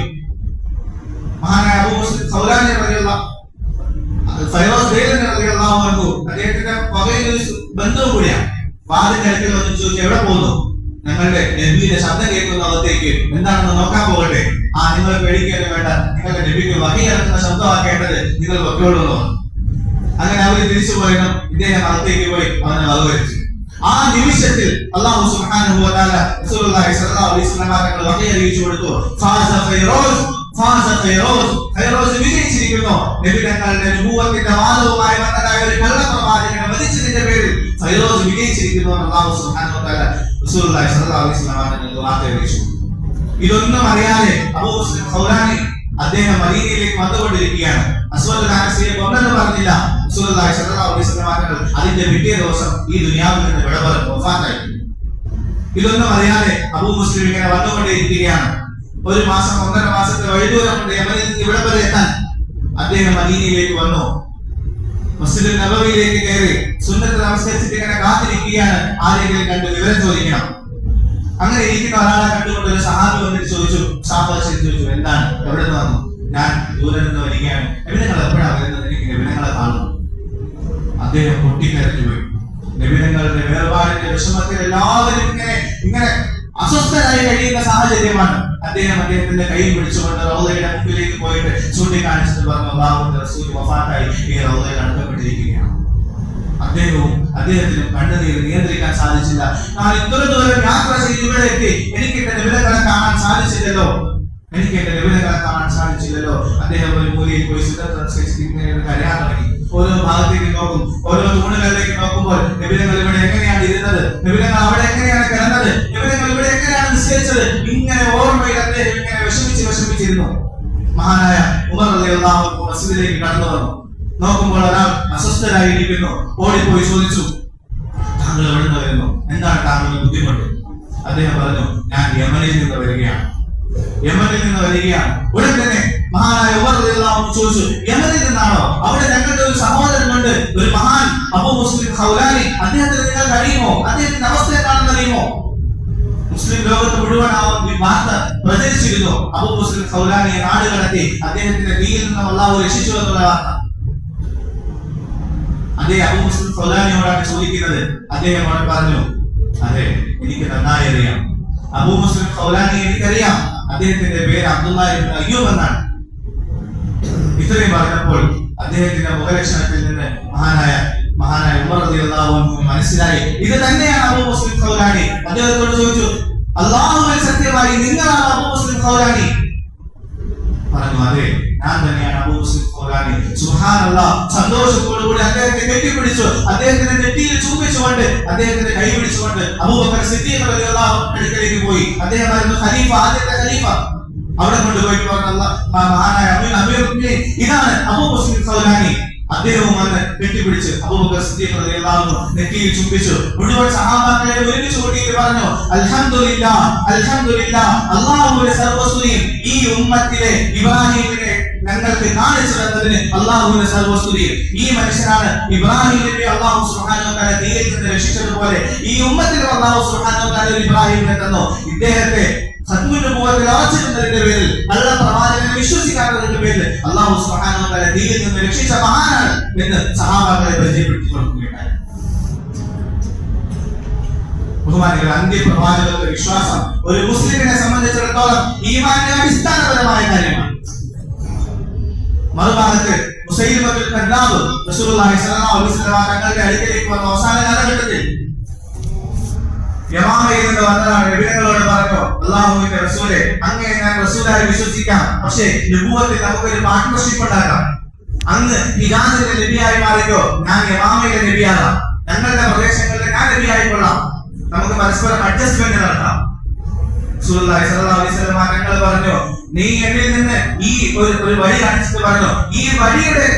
മഹാനായ ദൈവൻ റളിയല്ലാഹു അൻഹു അദ്ദേഹത്തിന്റെ പകയിൽ ഒരു ബന്ധവും കൂടിയാണ്. വാതിന്റെ അടുക്കൽ വന്ന് ചോദിച്ചു എവിടെ പോകുന്നു? ഞങ്ങളുടെ നബിയുടെ ശബ്ദം കേൾക്കുന്ന അകത്തേക്ക് എന്താണെന്ന് നോക്കാൻ പോകട്ടെ. ആ നിങ്ങൾ പേടിക്കാനും വേണ്ട. നിങ്ങളുടെ നബിക്ക് വകയിറക്കുന്ന ശബ്ദമാക്കേണ്ടത് നിങ്ങൾ വെക്കോളൂ എന്ന് അങ്ങനെ അവർ തിരിച്ചു പോയതും ഇദ്ദേഹം അകത്തേക്ക് പോയി അവനെ വകവരിച്ചു ആ നിമിഷത്തിൽ അള്ളാഹു സുബ്ഹാനഹു വ തആല റസൂലുള്ളാഹി സ്വല്ലല്ലാഹു അലൈഹി വസല്ലം തങ്ങൾ വഹി കൊടുത്തു. ഫാസ ഫൈറോസ് ഫാസ ഫൈറോസ് ഫൈറോസ് വിജയിച്ചിരിക്കുന്നു. നബി തങ്ങളുടെ നബുവത്തിന്റെ വാദവുമായി വന്നതായ ഒരു കള്ളപ്രവാചകനെ വധിച്ചതിന്റെ പേരിൽ ഫൈറോസ് വിജയിച്ചിരിക്കുന്നു അള്ളാഹു സുബ്ഹാനഹു വ തആല റസൂലുള്ളാഹി സ്വല്ലല്ലാഹു അലൈഹി വസല്ലം വാർത്ത അറിയിച്ചു ഇതൊന്നും അറിയാതെ അബൂ ഖൗലാനി അദ്ദേഹം മദീനയിലേക്ക് വന്നുകൊണ്ടിരിക്കുകയാണ്. അസ്വദ് ആനസിയെ കൊന്നെന്ന് പറഞ്ഞില്ല. റസൂലുള്ളാഹി സ്വല്ലല്ലാഹു അലൈഹി വസല്ലം അതിന്റെ പിറ്റേ ദിവസം ഈ ദുനിയാവിൽ നിന്ന് വിട പറഞ്ഞു വഫാത്തായി ഇതൊന്നും അറിയാതെ അബൂ മുസ്ലിം ഇങ്ങനെ വന്നുകൊണ്ടിരിക്കുകയാണ് ഒരു മാസം ഒന്നര മാസത്തെ വഴിദൂരം കൊണ്ട് യമനിൽ ഇവിടെ വരെ എത്താൻ അദ്ദേഹം മദീനയിലേക്ക് വന്നു. മസ്ജിദ് നബവിയിലേക്ക് കയറി സുന്നത്ത് നമസ്കരിച്ചിട്ട് ഇങ്ങനെ കാത്തിരിക്കുകയാണ് ആരെങ്കിലും കണ്ട് വിവരം ചോദിക്കണം. അങ്ങനെ ഇരിക്കുന്ന ഒരാളെ കണ്ടുകൊണ്ട് ഒരു സഹാബി വന്നിട്ട് ചോദിച്ചു സാഹചര്യം ചോദിച്ചു എന്താണ്? എവിടെ നിന്ന് വന്നു? ഞാൻ ദൂരെ നിന്ന് വരികയാണ്. നബിനങ്ങൾ എപ്പോഴാണ് വരുന്നത്? എനിക്ക് നബിനങ്ങളെ കാണുന്നു അദ്ദേഹം പൊട്ടിക്കരഞ്ഞു പോയി. നബിനങ്ങളുടെ വേർപാടിന്റെ വിഷമത്തിൽ എല്ലാവരും ഇങ്ങനെ ഇങ്ങനെ അസ്വസ്ഥരായി കഴിയുന്ന സാഹചര്യമാണ്. അദ്ദേഹം അദ്ദേഹത്തിന്റെ കൈ പിടിച്ചുകൊണ്ട് റൗദയുടെ മുമ്പിലേക്ക് പോയിട്ട് ചൂണ്ടിക്കാണിച്ചിട്ട് പറഞ്ഞു അള്ളാഹുന്റെ റസൂൽ വഫാത്തായി. ഈ റൗദയിൽ അടക്കപ്പെട്ടിരിക്കുകയാണ്. അദ്ദേഹവും അദ്ദേഹത്തിനും കണ്ണുനീര് നിയന്ത്രിക്കാൻ സാധിച്ചില്ല. ഞാൻ ഇത്ര ദൂരം യാത്ര ചെയ്ത് ഇവിടെ എത്തി എനിക്ക് എന്റെ നിബിധകളെ കാണാൻ സാധിച്ചില്ലല്ലോ. എനിക്ക് എന്റെ നിബിധകളെ കാണാൻ സാധിച്ചില്ലല്ലോ. അദ്ദേഹം ഒരു മൂലയിൽ പോയി സുഖം കരയാൻ തുടങ്ങി. ഓരോ ഭാഗത്തേക്ക് നോക്കും. ഓരോ തൂണുകളിലേക്ക് നോക്കുമ്പോൾ നിബിധങ്ങൾ ഇവിടെ എങ്ങനെയാണ് ഇരുന്നത്? നിബിധങ്ങൾ അവിടെ എങ്ങനെയാണ് കിടന്നത്? നിബിധങ്ങൾ ഇവിടെ എങ്ങനെയാണ് നിശ്ചയിച്ചത്? ഇങ്ങനെ ഓർമ്മയിൽ അദ്ദേഹം ഇങ്ങനെ വിഷമിച്ച് വിഷമിച്ചിരുന്നു. മഹാനായ ഉമർ അൻഹു മസ്ജിദിലേക്ക് കടന്നു വന്നു. നോക്കുമ്പോൾ ഒരാൾ അസ്വസ്ഥരായിരിക്കുന്നു. ഓടിപ്പോയി ചോദിച്ചു താങ്കൾ എവിടെ നിന്ന് വരുന്നു? എന്താണ് താങ്കളുടെ ബുദ്ധിമുട്ട്? അദ്ദേഹം പറഞ്ഞു ഞാൻ യമനിൽ നിന്ന് വരികയാണ്. യമനിൽ നിന്ന് വരികയാണ്. ഉടൻ തന്നെ മഹാനായ ചോദിച്ചു യമനിൽ നിന്നാണോ? അവിടെ ഞങ്ങളുടെ ഒരു സഹോദരനുണ്ട് ഒരു മഹാൻ അബു മുസ്ലിം ഖൗലാനി. അദ്ദേഹത്തിന് നിങ്ങൾക്ക് അറിയുമോ? അദ്ദേഹത്തിന്റെ അവസ്ഥ എന്താണെന്ന് അറിയുമോ? മുസ്ലിം ലോകത്ത് മുഴുവൻ ആ വാർത്ത പ്രചരിച്ചിരുന്നു. അബു മുസ്ലിം ഹൗലാനിയെ നാട് കടത്തി അദ്ദേഹത്തിന്റെ തീയിൽ നിന്നും അള്ളാഹു രക്ഷിച്ചു എന്നുള്ള വാർത്ത. അതേ അബു മുസ്ലിം ഹൗലാനിയോടാണ് ചോദിക്കുന്നത്. അദ്ദേഹം അവിടെ പറഞ്ഞു അതെ എനിക്ക് നന്നായി അറിയാം. അബു മുസ്ലിം ഹൗലാനി എനിക്കറിയാം. അദ്ദേഹത്തിന്റെ പേര് അബ്ദുള്ള ഇബ്നു അയ്യൂബ് എന്നാണ്. ഇത്രയും പറഞ്ഞപ്പോൾ അദ്ദേഹത്തിന്റെ മുഖലക്ഷണത്തിൽ നിന്ന് മഹാനായ മഹാനായ ഉമർ റളിയല്ലാഹു മനസ്സിലായി. ഇത് തന്നെയാണ് അബൂ മുസ്ലിം ഖൗലാനി അദ്ദേഹത്തോട് ചോദിച്ചു അള്ളാഹുവിൽ സത്യമായി നിങ്ങളാണ് അബൂ മുസ്ലിം ഖൗലാനി പറഞ്ഞു അതെ. ഞാൻ തന്നെയാണ് അബൂ സുഹാനല്ല സന്തോഷത്തോടു കൂടി അദ്ദേഹത്തെ കെട്ടിപ്പിടിച്ചു. അദ്ദേഹത്തിന്റെ നെറ്റിയിൽ ചൂപ്പിച്ചുകൊണ്ട് അദ്ദേഹത്തിന്റെ കൈ പിടിച്ചുകൊണ്ട് അബൂബക്കർ സിദ്ദീഖ് റളിയല്ലാഹു അടുക്കലേക്ക് പോയി. അദ്ദേഹമായിരുന്നു ഖലീഫ ആദ്യത്തെ ഖലീഫ. അവിടെ കൊണ്ടുപോയി പറഞ്ഞ മഹാനായ അമീർ അമീർ മുഅ്മിനീൻ. ഇതാണ് അബൂ മുസ്ലിം ഖൗലാനി അദ്ദേഹവും വന്ന് കെട്ടിപ്പിടിച്ച് അബൂബക്കർ സിദ്ദീഖ് റളിയല്ലാഹു നെറ്റിയിൽ ചുംബിച്ചു. മുഴുവൻ സഹാബാക്കളെ ഒരുമിച്ച് കൂട്ടിയിട്ട് പറഞ്ഞു അൽഹംദുലില്ലാ അൽഹംദുലില്ലാ അല്ലാഹുവിന്റെ സർവസ്തുതിയും ഈ ഉമ്മത്തിലെ ഇബ്രാഹിമിനെ ഞങ്ങൾക്ക് കാണിച്ചു തന്നതിന് അള്ളാഹുവിന് സർവസ്തുതിയും. ഈ മനുഷ്യനാണ് ഇബ്രാഹിം നബി അള്ളാഹു തആല തീയിൽ നിന്ന് രക്ഷിച്ചതുപോലെ ഈ ഉമ്മത്തിനും അള്ളാഹു ഒരു ഇബ്രാഹിമിനെ തന്നു. ഇദ്ദേഹത്തെ സത്മുന്റെ മുഖത്തിൽ ഉറച്ചിരുന്നതിന്റെ പേരിൽ നല്ല പ്രവാചകനെ വിശ്വസിക്കാത്തതിന്റെ പേരിൽ അള്ളാഹു തആല തീയിൽ നിന്ന് രക്ഷിച്ച മഹാനാണ് എന്ന് സഹാബാക്കളെ പരിചയപ്പെടുത്തി കൊടുക്കുകയുണ്ടായി. ബഹുമാനികൾ അന്ത്യപ്രവാചകരുടെ വിശ്വാസം ഒരു മുസ്ലിമിനെ സംബന്ധിച്ചിടത്തോളം ഈമാനിന്റെ അടിസ്ഥാനപരമായ കാര്യമാണ്. മറുഭാഗത്ത് മുസൈലിമത്തുൽ കദ്ദാബ് റസൂലുള്ളാഹി സ്വല്ലല്ലാഹു അലൈഹി വസല്ലം തങ്ങളുടെ അടുക്കലേക്ക് വന്ന അവസാന കാലഘട്ടത്തിൽ യമാമയിൽ നിന്ന് വന്നതാണ് നബികളോട് പറഞ്ഞു അള്ളാഹുവിന്റെ റസൂലെ അങ്ങേ ഞാൻ റസൂലായി വിശ്വസിക്കാം പക്ഷേ നബുവത്തിൽ നമുക്കൊരു പാർട്ട്ണർഷിപ്പ് ഉണ്ടാക്കാം. അങ്ങ് ഹിജാസിന്റെ നബിയായി മാറിക്കോ? ഞാൻ യമാമയിലെ നബിയാകാം. ഞങ്ങളുടെ പ്രദേശങ്ങളിൽ ഞാൻ നബിയായി കൊള്ളാം. നമുക്ക് പരസ്പരം അഡ്ജസ്റ്റ്മെന്റ് നടത്താം. റസൂലുള്ളാഹി സ്വല്ലല്ലാഹു അലൈഹി വസല്ലം തങ്ങൾ പറഞ്ഞു നീ എന്നിൽ നിന്ന് ഈ ഒരു ഒരു വഴി കാണിച്ചിട്ട് പറഞ്ഞു. ഈ വഴിയുടെ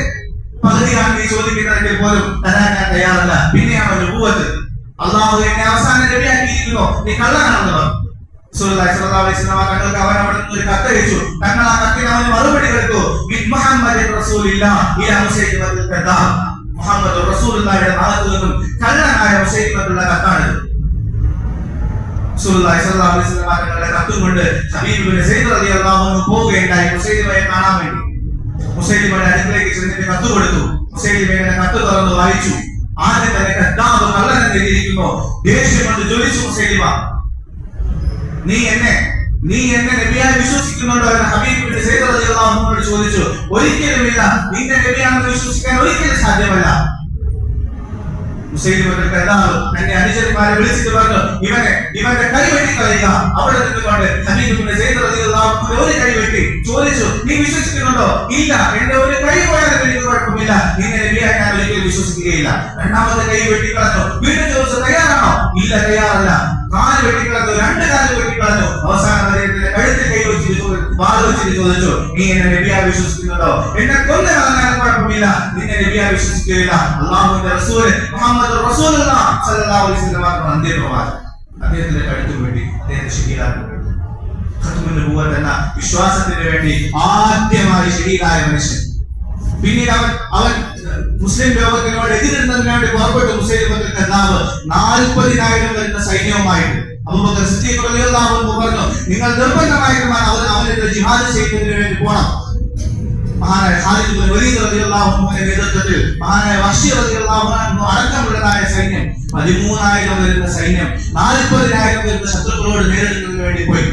പകുതിയാണ് നീ ചോദിക്കുന്നതെങ്കിൽ പോലും തരാൻ ഞാൻ തയ്യാറല്ല. പിന്നെയാണ് നബുവത്ത് അള്ളാഹു എന്നെ അവസാനം നബിയാക്കിയിരിക്കുന്നു നീ കള്ളനാണെന്ന് പറഞ്ഞു. തങ്ങൾക്ക് അവൻ അവിടെ നിന്ന് ഒരു കത്ത് അയച്ചു. തങ്ങൾ ആ കത്തിന് അവന് മറുപടി കൊടുത്തു. മുഹമ്മദ് റസൂലില്ലാഹ് ഈ കദ്ദാബ് മുഹമ്മദ് റസൂൽ ഭാഗത്തു നിന്നും കള്ളനായ മുസൈലിമത്തുള്ള കത്താണിത്. തങ്ങളുടെ കത്തും കൊണ്ട് ഹബീബ് ഇബ്നു സയ്യിദ് റളിയല്ലാഹു അൻഹു പോവുകയുണ്ടായി മുസൈലിമയെ കാണാൻ വേണ്ടി. മുസൈലിമയുടെ അടുത്തേക്ക് ചെന്നിട്ട് കത്ത് കൊടുത്തു. മുസൈലിമയുടെ കത്ത് തുറന്ന് വായിച്ചു. ആദ്യം തന്നെ കദ്ദാബ് കള്ളൻ എഴുതിയിരിക്കുന്നു ദേഷ്യം കൊണ്ട് ജ്വലിച്ചു മുസൈലിമ നീ എന്നെ നീ എന്നെ നബിയായി വിശ്വസിക്കുന്നുണ്ടോ എന്ന് ഹബീബ് ഇബ്നു സയ്യിദ് റളിയല്ലാഹു അൻഹുവോട് ചോദിച്ചു. ഒരിക്കലുമില്ല നിന്നെ നബിയാണെന്ന് വിശ്വസിക്കാൻ ഒരിക്കലും സാധ്യമല്ല. മുസൈലിമത്തുൽ കദ്ദാബ് തന്റെ അനുചരന്മാരെ വിളിച്ചിട്ട് പറഞ്ഞു ഇവനെ ഇവന്റെ കൈ വെട്ടി കളയുക അവിടെ നിന്നുകൊണ്ട് ഹബീബ് ഇബ്നു സയ്യിദ് റളിയല്ലാഹു അൻഹു ഒരു കൈ വെട്ടി ചോദിച്ചു നീ വിശ്വസിക്കുന്നുണ്ടോ ഇല്ല എന്റെ ഒരു കൈ പോയാലും എനിക്ക് കുഴപ്പമില്ല നിന്നെ നബിയായി ഞാൻ ഒരിക്കലും വിശ്വസിക്കുകയില്ല രണ്ടാമത്തെ കൈ വെട്ടി കളഞ്ഞു വീണ്ടും ചോദിച്ചു തയ്യാറാണോ ഇല്ല തയ്യാറല്ല കാൽ വെട്ടിക്കളഞ്ഞു രണ്ട് കാൽ വെട്ടിക്കളഞ്ഞു അവസാനം അദ്ദേഹത്തിന്റെ കഴുത്തിൽ കൈ വെച്ചിട്ട് ചോദിച്ചു നീ എന്നെ നബിയാ വിശ്വസിക്കുന്നുണ്ടോ? എന്നെ കളഞ്ഞാലും കുഴപ്പമില്ല നിന്നെ നബിയാ വിശ്വസിക്കുകയില്ല. അള്ളാഹുവിന്റെ റസൂൽ മുഹമ്മദ് റസൂലുള്ളാഹ് സ്വല്ലല്ലാഹു അലൈഹി വസല്ലം പറഞ്ഞ അന്ത്യപ്രവാചകൻ അദ്ദേഹത്തിന്റെ കഴുത്തിൽ വേണ്ടി അദ്ദേഹത്തെ ഷഹീദാക്കി ഖത്മുൽ നബുവത്ത് എന്ന വിശ്വാസത്തിന് വേണ്ടി ആദ്യമായി ഷഹീദായ മനുഷ്യൻ പിന്നീട് അവൻ അവൻ മുസ്ലിം ലോകത്തിനോട് എതിരിടുന്നതിന് വേണ്ടി പുറപ്പെട്ടു മുസ്ലിം കർത്താവ് നാൽപ്പതിനായിരം വരുന്ന സൈന്യവുമായിട്ട് അബൂബക്കർ സിദ്ദീഖ് റളിയല്ലാഹു അൻഹു പറഞ്ഞു നിങ്ങൾ നിർബന്ധമായിട്ടും അവനെതിരെ ജിഹാദ് ചെയ്യുന്നതിന് പോകണം മഹാനായ ഖാലിദ് ബിൻ റളിയല്ലാഹു അൻഹുവിന്റെ നേതൃത്വത്തിൽ മഹാനായ വഹ്ശി റളിയല്ലാഹു അൻഹു അടക്കമുള്ളതായ സൈന്യം പതിമൂന്നായിരം വരുന്ന സൈന്യം നാൽപ്പതിനായിരം വരുന്ന ശത്രുക്കളോട് നേരിടുന്നതിന് വേണ്ടി പോയി.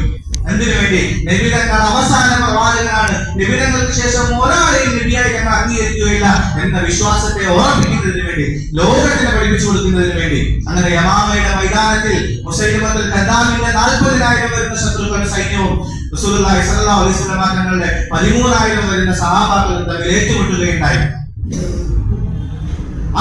എന്തിനു വേണ്ടി? നബിതങ്ങൾ അവസാന പ്രവാചകനാണ്. നബിതങ്ങൾക്ക് ശേഷം ഒരാളെയും നിബിയായി ഞങ്ങൾ അംഗീകരിക്കുകയില്ല എന്ന വിശ്വാസത്തെ ഓർമ്മിക്കുന്നതിന് വേണ്ടി ലോകത്തിന് പഠിപ്പിച്ചു കൊടുക്കുന്നതിന് വേണ്ടി. അങ്ങനെ യമാമയുടെ മൈതാനത്തിൽ മുസൈലിമത്തിൽ കദ്ദാമിന്റെ നാൽപ്പതിനായിരം വരുന്ന ശത്രുക്കളുടെ സൈന്യവും തങ്ങളുടെ പതിമൂന്നായിരം വരുന്ന സഹാബാക്കളും തമ്മിൽ ഏറ്റുമുട്ടുകയുണ്ടായി.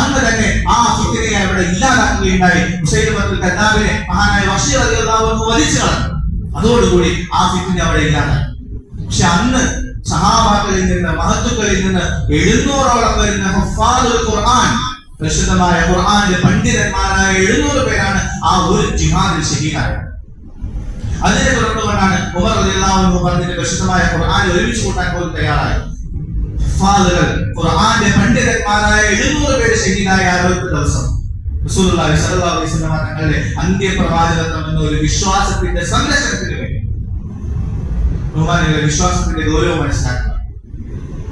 അന്ന് തന്നെ ആ ഫിത്തിനെ അവിടെ ഇല്ലാതാക്കുകയുണ്ടായി. മുസൈലിമത്തിൽ കദ്ദാമിനെ മഹാനായ വഷീർ അൻഹു വലിച്ചു കളഞ്ഞു. അതോടുകൂടി ആ ഫിത്തിനെ അവിടെ ഇല്ലാതെ. പക്ഷെ അന്ന് സഹാബാക്കളിൽ നിന്ന് മഹത്തുക്കളിൽ നിന്ന് എഴുന്നൂറോളം വരുന്ന ഖുർആൻ പ്രസിദ്ധമായ ഖുർആന്റെ പണ്ഡിതന്മാരായ എഴുന്നൂറ് പേരാണ് ആ ഒരു ജിഹാദിൽ ഷഹീദായത്. അതിനെ തുടർന്നുകൊണ്ടാണ് ഉമർ അൻഹു പറഞ്ഞിട്ട് പ്രസിദ്ധമായ ഖുർആൻ ഒരുമിച്ച് കൂട്ടാൻ പോലും തയ്യാറായി ഹുഫാദുകൾ ഖുർആന്റെ പണ്ഡിതന്മാരായ എഴുന്നൂറ് പേര് ഷഹീദായ ആരോഗ്യ ദിവസം. തങ്ങളുടെ അന്ത്യപ്രവാചകത്വം എന്ന ഒരു വിശ്വാസത്തിന്റെ സംരക്ഷണത്തിന് വേണ്ടി. വിശ്വാസത്തിന്റെ ഗൗരവം മനസ്സിലാക്കുക.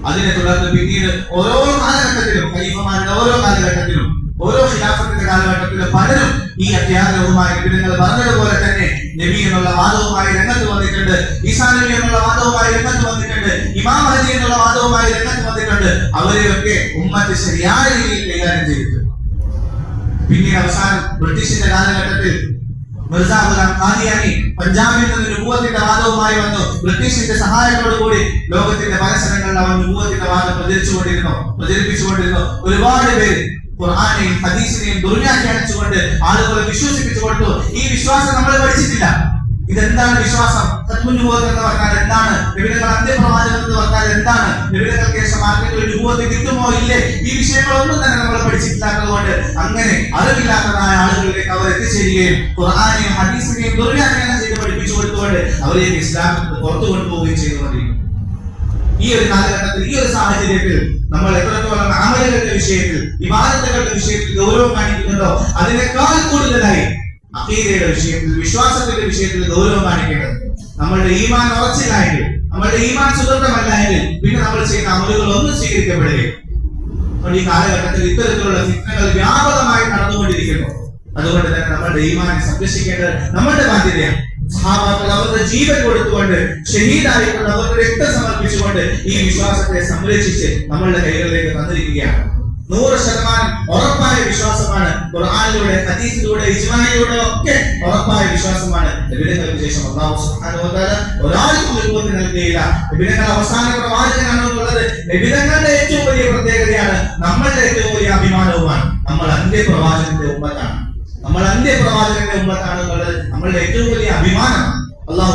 അതിനെ തുടർന്ന് പിന്നീട് ഓരോ കാലഘട്ടത്തിലും ഖലീഫമാരുടെ ഓരോ കാലഘട്ടത്തിലും ഓരോ ഖിലാഫത്തിന്റെ കാലഘട്ടത്തിലും പലരും ഈ അത്യാഗ്രഹവുമായി നിങ്ങൾ പറഞ്ഞതുപോലെ തന്നെ നബി എന്നുള്ള വാദവുമായി രംഗത്ത് വന്നിട്ടുണ്ട് ഈസാ നബി എന്നുള്ള വാദവുമായി രംഗത്ത് വന്നിട്ടുണ്ട് ഇമാം ഹജി എന്നുള്ള വാദവുമായി രംഗത്ത് വന്നിട്ടുണ്ട്. അവരെയൊക്കെ ഉമ്മത്ത് ശരിയായ രീതിയിൽ കൈകാര്യം ചെയ്തിട്ടുണ്ട്. പിന്നീട് അവസാനം ബ്രിട്ടീഷിന്റെ കാലഘട്ടത്തിൽ മിർസ ഗുലാം ഖാദിയാനി പഞ്ചാബിൽ നിന്ന് രൂപത്തിന്റെ വാദവുമായി വന്നു. ബ്രിട്ടീഷിന്റെ സഹായത്തോടുകൂടി ലോകത്തിന്റെ പല സ്ഥലങ്ങളിൽ അവൻ രൂപത്തിന്റെ വാദം പ്രചരിച്ചുകൊണ്ടിരുന്നു പ്രചരിപ്പിച്ചുകൊണ്ടിരുന്നു. ഒരുപാട് പേര് ഖുർആാനെയും ഹദീസിനെയും ദുർവ്യാഖ്യാനിച്ചുകൊണ്ട് ആളുകളെ വിശ്വസിപ്പിച്ചു ഈ വിശ്വാസം നമ്മൾ പഠിച്ചിട്ടില്ല. ഇതെന്താണ് വിശ്വാസം? തത്മുനുഭവം എന്ന് പറഞ്ഞാൽ എന്താണ്? വിവിധങ്ങൾ അന്ത്യപ്രവാചകം എന്ന് പറഞ്ഞാൽ എന്താണ് വിവിധങ്ങൾക്ക് ശേഷം ആർക്കെങ്കിലും രൂപത്തിൽ കിട്ടുമോ? ഇല്ലേ? ഈ വിഷയങ്ങളൊന്നും തന്നെ നമ്മൾ പഠിച്ചിട്ടില്ലാത്തതുകൊണ്ട് അങ്ങനെ അറിവില്ലാത്തതായ ആളുകളിലേക്ക് അവർ എത്തിച്ചേരുകയും ഖുർആാനെയും ഹദീസിനെയും ദുർവ്യാഖ്യാനം ചെയ്ത് പഠിപ്പിച്ചു കൊടുത്തുകൊണ്ട് അവരേക്ക് ഇസ്ലാമിൽ നിന്ന് പുറത്തു കൊണ്ടുപോവുകയും ചെയ്തുകൊണ്ടിരിക്കും ഈ ഒരു കാലഘട്ടത്തിൽ ഈ ഒരു സാഹചര്യത്തിൽ നമ്മൾ എത്രത്തോളം അമലുകളുടെ വിഷയത്തിൽ വിവാദങ്ങളുടെ വിഷയത്തിൽ ഗൗരവം കാണിക്കുന്നുണ്ടോ? അതിനേക്കാൾ കൂടുതലായി അഖീദയുടെ വിഷയത്തിൽ വിശ്വാസത്തിന്റെ വിഷയത്തിൽ ഗൗരവം കാണിക്കേണ്ടത് നമ്മളുടെ ഈമാൻ ഉറച്ചില്ലായെങ്കിൽ നമ്മളുടെ ഈമാൻ സുഗന്ധമല്ല എങ്കിൽ പിന്നെ നമ്മൾ ചെയ്യുന്ന അമലുകൾ ഒന്നും സ്വീകരിക്കപ്പെടുകയും ഈ കാലഘട്ടത്തിൽ ഇത്തരത്തിലുള്ള ചിത്രങ്ങൾ വ്യാപകമായി നടന്നുകൊണ്ടിരിക്കുന്നു. അതുകൊണ്ട് തന്നെ നമ്മളുടെ ഈമാനെ സംരക്ഷിക്കേണ്ടത് നമ്മളുടെ ബാധ്യതയാണ്. സഹാബാക്കൾ അവരുടെ ജീവൻ കൊടുത്തുകൊണ്ട് ഷഹീദായിക്കൊണ്ട് അവരുടെ രക്തം സമർപ്പിച്ചുകൊണ്ട് ഈ വിശ്വാസത്തെ സംരക്ഷിച്ച് നമ്മളുടെ കൈകളിലേക്ക് തന്നിരിക്കുകയാണ്. നൂറ് ശതമാനം ഉറപ്പായ വിശ്വാസമാണ് ഖുർആാനിലൂടെ ഹദീസിലൂടെ ഇജ്മാനിലൂടെ ഒക്കെ ഉറപ്പായ വിശ്വാസമാണ് നബിതങ്ങൾക്ക് ശേഷം അള്ളാഹു സുബ്ഹാനഹു വ തആല ഒരാൾക്കും രൂപത്തിൽ നൽകുകയില്ല. നബിതങ്ങൾ അവസാന പ്രവാചകനാണ് എന്നുള്ളത് നബിതങ്ങളുടെ ഏറ്റവും വലിയ പ്രത്യേകതയാണ് നമ്മളുടെ ഏറ്റവും വലിയ അഭിമാനവുമാണ്. നമ്മൾ അന്ത്യ പ്രവാചകന്റെ ഉമ്മത്താണ്. നമ്മൾ അന്ത്യ പ്രവാചകന്റെ ഉമ്മത്താണ് എന്നുള്ളത് നമ്മളുടെ ഏറ്റവും വലിയ അഭിമാനമാണ്. അള്ളാഹു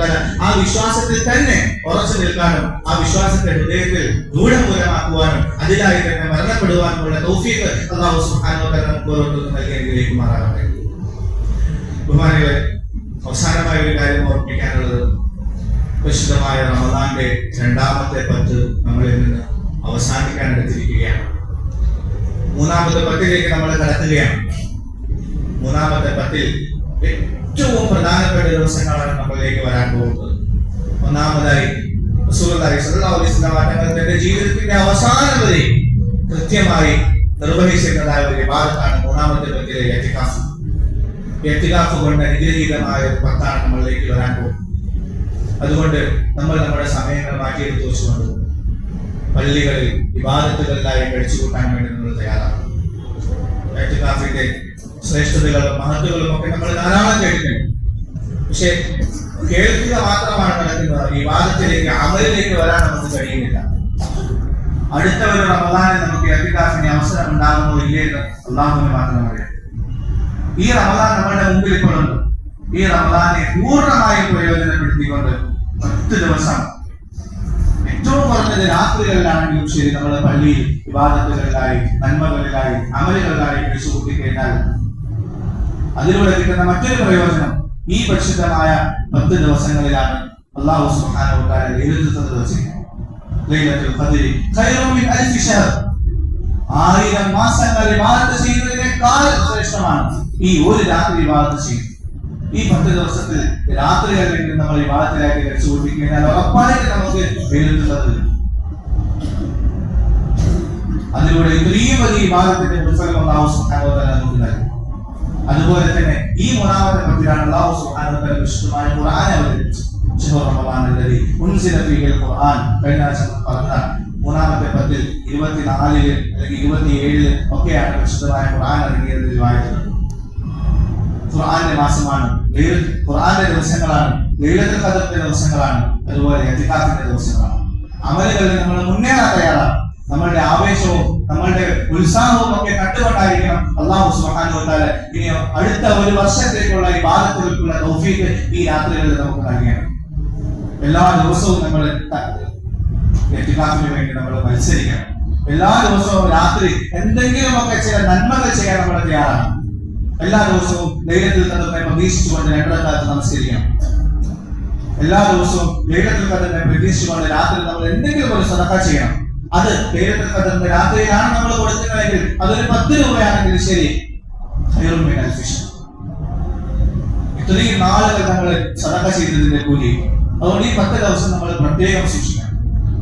തആല ആ വിശ്വാസത്തിൽ തന്നെ ഉറച്ചു നിൽക്കാനും ആ വിശ്വാസത്തെ ഹൃദയത്തിൽ ദൂഢമൂലമാക്കുവാനും അതിലായി തന്നെ മരണപ്പെടുവാനുമുള്ള തൗഫീഖ് അള്ളാഹു തആല നമുക്ക് ഓരോരുത്തർക്കും നൽകി അനുഗ്രഹിക്കുമാറാകട്ടെ ബഹുമാനികളെ അവസാനമായ ഒരു കാര്യം ഓർമ്മിക്കാനുള്ളത് വിശുദ്ധമായ റമദാന്റെ രണ്ടാമത്തെ പത്ത് നമ്മളിൽ നിന്ന് അവസാനിക്കാൻ എടുത്തിരിക്കുകയാണ്. മൂന്നാമത്തെ പത്തിലേക്ക് നമ്മൾ കടത്തുകയാണ്. മൂന്നാമത്തെ പത്തിൽ ഏറ്റവും പ്രധാനപ്പെട്ട ദിവസങ്ങളാണ് നമ്മളിലേക്ക് വരാൻ പോകുന്നത്. ഒന്നാമതായി തന്റെ ജീവിതത്തിന്റെ അവസാനം വരെ കൃത്യമായി നിർവഹിച്ചിരുന്നതായ ഒരു വിഭാഗത്താണ് മൂന്നാമത്തെ പത്തിലെ എത്തിക്കാഫ്. എത്തിക്കാഫ് കൊണ്ട് അനുഗ്രഹീതമായ ഒരു പത്താണ് നമ്മളിലേക്ക് വരാൻ പോകുന്നത്. അതുകൊണ്ട് നമ്മൾ നമ്മുടെ സമയങ്ങൾ മാറ്റിയെടുത്ത് വെച്ചുകൊണ്ട് പള്ളികളിൽ വിവാദത്തുകളിലായി കഴിച്ചുകൂട്ടാൻ വേണ്ടി നമ്മൾ തയ്യാറാണ്. എത്തിക്കാഫിന്റെ ശ്രേഷ്ഠതകളും മഹത്വങ്ങളും ഒക്കെ നമ്മൾ ധാരാളം കേട്ടിട്ടുണ്ട്. പക്ഷെ കേൾക്കുക മാത്രമാണ് നടക്കുന്നത് ഈ വാദത്തിലേക്ക് അമലിലേക്ക് വരാൻ നമുക്ക് കഴിയുന്നില്ല. അടുത്ത ഒരു റമദാനിൽ നമുക്ക് എത്തിക്കാഫിന് അവസരം ഉണ്ടാകുമോ ഇല്ലേ എന്ന് അള്ളാഹുവിന് മാത്രം അറിയാം. ഈ റമദാൻ നമ്മളുടെ മുമ്പിൽ ഇപ്പോഴുണ്ട് ഈ റമദാനെ പൂർണമായും പ്രയോജനപ്പെടുത്തിക്കൊണ്ട് പത്ത് ദിവസം ഏറ്റവും കുറഞ്ഞത് രാത്രികളിലാണെങ്കിലും ശരി നമ്മൾ പള്ളിയിൽ വിവാദത്തുകളിലായി നന്മകളിലായി അമലുകളിലായി കഴിച്ചു കൂട്ടിക്കഴിഞ്ഞാൽ അതിലൂടെ കിട്ടുന്ന മറ്റൊരു പ്രയോജനം ഈ പരിശുദ്ധമായ പത്ത് ദിവസങ്ങളിലാണ് അള്ളാഹു മിൻ ഷഹർ ആയിരം മാസങ്ങൾ ഇബാദത്ത് ചെയ്യുന്നതിനേക്കാൾ ശ്രേഷ്ഠമാണ് ഈ ഒരു രാത്രി ഇബാദത്ത് ചെയ്യുന്നത്. ഈ പത്ത് ദിവസത്തിൽ രാത്രികളിൽ നമ്മൾ ഇബാദത്തിലായിട്ട് കഴിച്ചു കൂട്ടിക്കഴിഞ്ഞാൽ ഉറപ്പായിട്ട് നമുക്ക് കിട്ടും. അതിലൂടെ ഇത്രയും വലിയ വിഭാഗത്തിന്റെ പ്രതിഫലം അള്ളാഹു നമുക്ക് അതുപോലെ തന്നെ ഈ മൂന്നാമത്തെ പത്തിലാണ് അള്ളാഹു സുബ്ഹാനഹു വ തആല വിശുദ്ധമായ ഖുർആൻ അവതരിപ്പിച്ചത്. ശഹ്റു റമളാൻ അല്ലദീ ഉൻസില ഫീഹിൽ ഖുർആൻ. കഴിഞ്ഞ ആഴ്ച പറഞ്ഞതാണ് മൂന്നാമത്തെ പത്തിൽ ഇരുപത്തിനാലിൽ അല്ലെങ്കിൽ ഇരുപത്തിയേഴിൽ ഒക്കെയാണ് വിശുദ്ധമായ ഖുർആൻ ഇറങ്ങിയത് വായിച്ചത്. ഖുർആന്റെ മാസമാണ് ഖുർആന്റെ ദിവസങ്ങളാണ് ലൈലത്തുൽ ഖദറിന്റെ ദിവസങ്ങളാണ് അതുപോലെ എത്തിക്കാത്തിന്റെ ദിവസങ്ങളാണ്. അമലുകളിൽ നമ്മൾ മുന്നേറാൻ തയ്യാറാണ്. നമ്മളുടെ ആവേശവും നമ്മളുടെ ഉത്സാഹവും ഒക്കെ കട്ടുകൊണ്ടായിരിക്കണം അള്ളാഹു തആല ഇനി അടുത്ത ഒരു വർഷത്തേക്കുള്ള ഈ ബാലത്തിലേക്കുള്ള തൗഫീഖ് ഈ രാത്രികളിൽ നമുക്ക് നൽകണം. എല്ലാ ദിവസവും നമ്മൾ എത്തിക്കാഫിന് വേണ്ടി നമ്മൾ മത്സരിക്കണം. എല്ലാ ദിവസവും രാത്രി എന്തെങ്കിലുമൊക്കെ ചില നന്മകൾ ചെയ്യാൻ നമ്മൾ തയ്യാറാണ്. എല്ലാ ദിവസവും ദൈവത്തിൽ തന്നെ പ്രതീക്ഷിച്ചുകൊണ്ട് രണ്ടരക്കാലത്ത് നമസ്കരിക്കണം. എല്ലാ ദിവസവും ദൈവത്തിൽ തന്നെ പ്രതീക്ഷിച്ചുകൊണ്ട് രാത്രി നമ്മൾ എന്തെങ്കിലും ഒരു സദക്ക ചെയ്യണം. അത് കഥന്റെ രാത്രിയിലാണ് നമ്മൾ കൊടുക്കുന്നതെങ്കിൽ അതൊരു പത്ത് രൂപയാണെങ്കിൽ ശരി. ഇത്രയും നാളുകൾ നമ്മൾ സദക ചെയ്തതിന്റെ കൂലി. അതുകൊണ്ട് ഈ പത്ത് ദിവസം നമ്മൾ പ്രത്യേകം സൂക്ഷിക്കണം.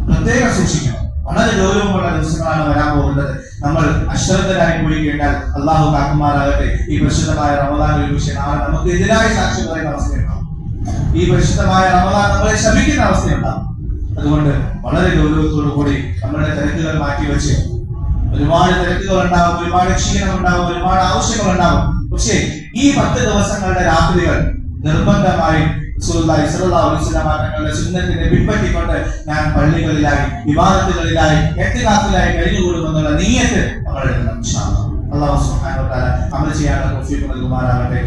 പ്രത്യേകം സൂക്ഷിക്കണം. വളരെ ഗൗരവമുള്ള ദിവസങ്ങളാണ് വരാൻ പോകുന്നത്. നമ്മൾ അശ്രദ്ധരായി പോയി കേട്ടാൽ അള്ളാഹു കാക്കുമാരാകട്ടെ ഈ പരിശുദ്ധമായ റമദാൻ ഒരു വിഷയം. നാളെ നമുക്ക് എതിരായി സാക്ഷി പറയുന്ന അവസ്ഥയുണ്ടാവും. ഈ പരിശുദ്ധമായ റമദാൻ നമ്മളെ ശമിക്കുന്ന അവസ്ഥയുണ്ടാവും. അതുകൊണ്ട് വളരെ ഗൗരവത്തോടു കൂടി നമ്മുടെ തിരക്കുകൾ മാറ്റി വെച്ച് ഒരുപാട് തിരക്കുകൾ ഉണ്ടാവും ഒരുപാട് ക്ഷീണം ഉണ്ടാവും ഒരുപാട് ആവശ്യങ്ങൾ ഉണ്ടാവും. പക്ഷേ ഈ പത്ത് ദിവസങ്ങളുടെ രാത്രികൾ നിർബന്ധമായി തങ്ങളുടെ പിൻപറ്റിക്കൊണ്ട് ഞാൻ പള്ളികളിലായി വിവാദത്തുകളിലായി എത്തിനാത്തിലായി കഴിഞ്ഞുകൂടുമെന്നുള്ള നീയത്ത് അല്ലാഹ്. അല്ലാഹു സുബ്ഹാനഹു വ തആല അമൽ ചെയ്യാനുള്ള തൗഫീഖ് നൽകുമാറാകട്ടെ.